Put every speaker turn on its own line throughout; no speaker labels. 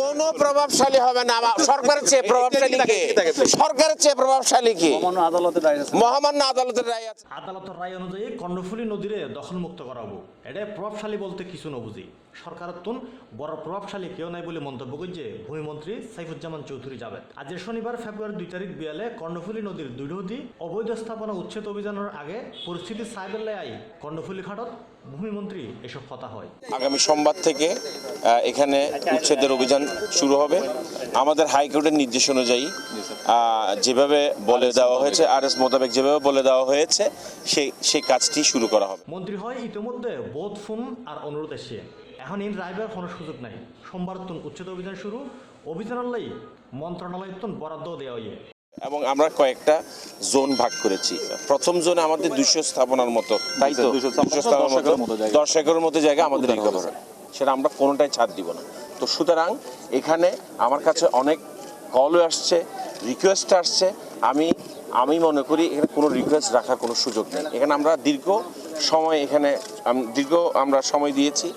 কোনো প্রভাবশালী হবে না। সরকারের চেয়ে প্রভাবশালী কে? সরকারের চেয়ে প্রভাবশালী কি?
মহামান্য আদালতের রায় আছে।
মহামান্য আদালতের রায় আছে।
আদালতের রায় অনুযায়ী কর্ণফুলী নদীরে দখলমুক্ত করাবো। এটা প্রভাবশালী বলতে কিছু নবুঝি সরকারের তুন বড় প্রভাবশালী কেউ নাই বলে মন্তব্য করছে ভূমিমন্ত্রী সাইফুজ্জামান চৌধুরী যাবেন। আজ শনিবার ফেব্রুয়ারি দুই তারিখ বিয়ালে কর্ণফুলী নদীর দুই নদী অবৈধ স্থাপনা উচ্ছেদ অভিযানের আগে পরিস্থিতি সাইবেল্লে আই। কর্ণফুলী খাটত ভূমিমন্ত্রী এসব কথা হয়।
আগামী সোমবার থেকে এখানে উচ্ছেদের অভিযান শুরু হবে। আমাদের হাইকোর্টের নির্দেশ অনুযায়ী যেভাবে বলে দেওয়া হয়েছে আর এস মোতাবেক যেভাবে বলে দেওয়া হয়েছে সেই সেই কাজটি শুরু করা হবে।
মন্ত্রী হয় ইতিমধ্যে বোধ ফোন আর অনুরোধ এসে। এখন ইন রাইবার কোনো সুযোগ নাই। সোমবার উচ্ছেদ অভিযান শুরু। অভিযানালয় মন্ত্রণালয় তুন বরাদ্দ দেওয়া
এবং আমরা কয়েকটা জোন ভাগ করেছি। প্রথম জোনে আমাদের দুইশো স্থাপনার মতো তাই তো?
200 স্থাপনা,
দুইশো স্থাপনার
দশ একরের মতো।
দশ একরের মতো জায়গা আমাদের রিকভার সেটা আমরা কোনোটাই ছাড় দিব না। তো সুতরাং এখানে আমার কাছে অনেক কলও আসছে রিকোয়েস্ট আসছে। আমি আমি মনে করি এখানে কোনো রিকোয়েস্ট রাখার কোনো সুযোগ নেই। এখানে আমরা দীর্ঘ সময় এখানে দীর্ঘ আমরা সময় দিয়েছি।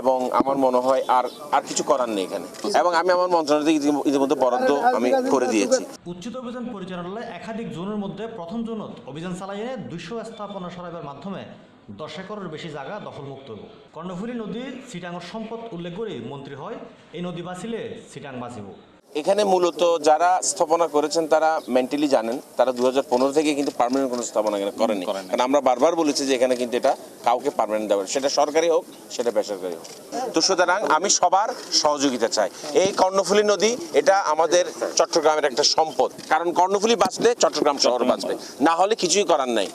এবং আমার মনে হয় আর আর কিছু করার নেই এখানে। এবং আমি আমার মন্ত্রণালয় থেকে ইতিমধ্যে বরাদ্দ আমি করে দিয়েছি।
উচ্চিত অভিযান পরিচালনালয় একাধিক জোনের মধ্যে প্রথম জোনত অভিযান চালাইয়ে দুইশো স্থাপনা সরাইবার মাধ্যমে দশ একরের বেশি জায়গা দখলমুক্ত কর্ণফুলী নদী সিটাঙ্গর সম্পদ উল্লেখ করে মন্ত্রী হয়, এই নদী বাঁচিলে সিটাং বাঁচিব।
এখানে মূলত যারা স্থাপনা করেছেন তারা মেন্টালি জানেন। তারা দু থেকে কিন্তু পার্মানেন্ট কোনো স্থাপনা এখানে করেনি কারণ আমরা বারবার বলেছি যে এখানে কিন্তু এটা কাউকে পারমানেন্ট দেওয়া সেটা সরকারি হোক সেটা বেসরকারি হোক। তো সুতরাং আমি সবার সহযোগিতা চাই। এই কর্ণফুলী নদী এটা আমাদের চট্টগ্রামের একটা সম্পদ। কারণ কর্ণফুলী বাঁচলে চট্টগ্রাম শহর বাঁচবে। না হলে কিছুই করার নাই।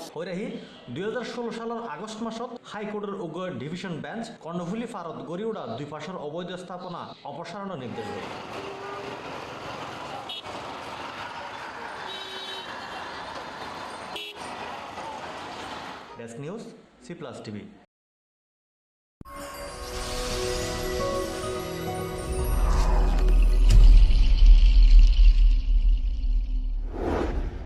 দুই হাজার ষোলো সালের আগস্ট মাসত হাইকোর্টের উগ্র ডিভিশন বেঞ্চ কর্ণফুলী ফারত গড়িউড়া দুই পাশের অবৈধ স্থাপনা অপসারণের নির্দেশ দেয়। Desk news C plus TV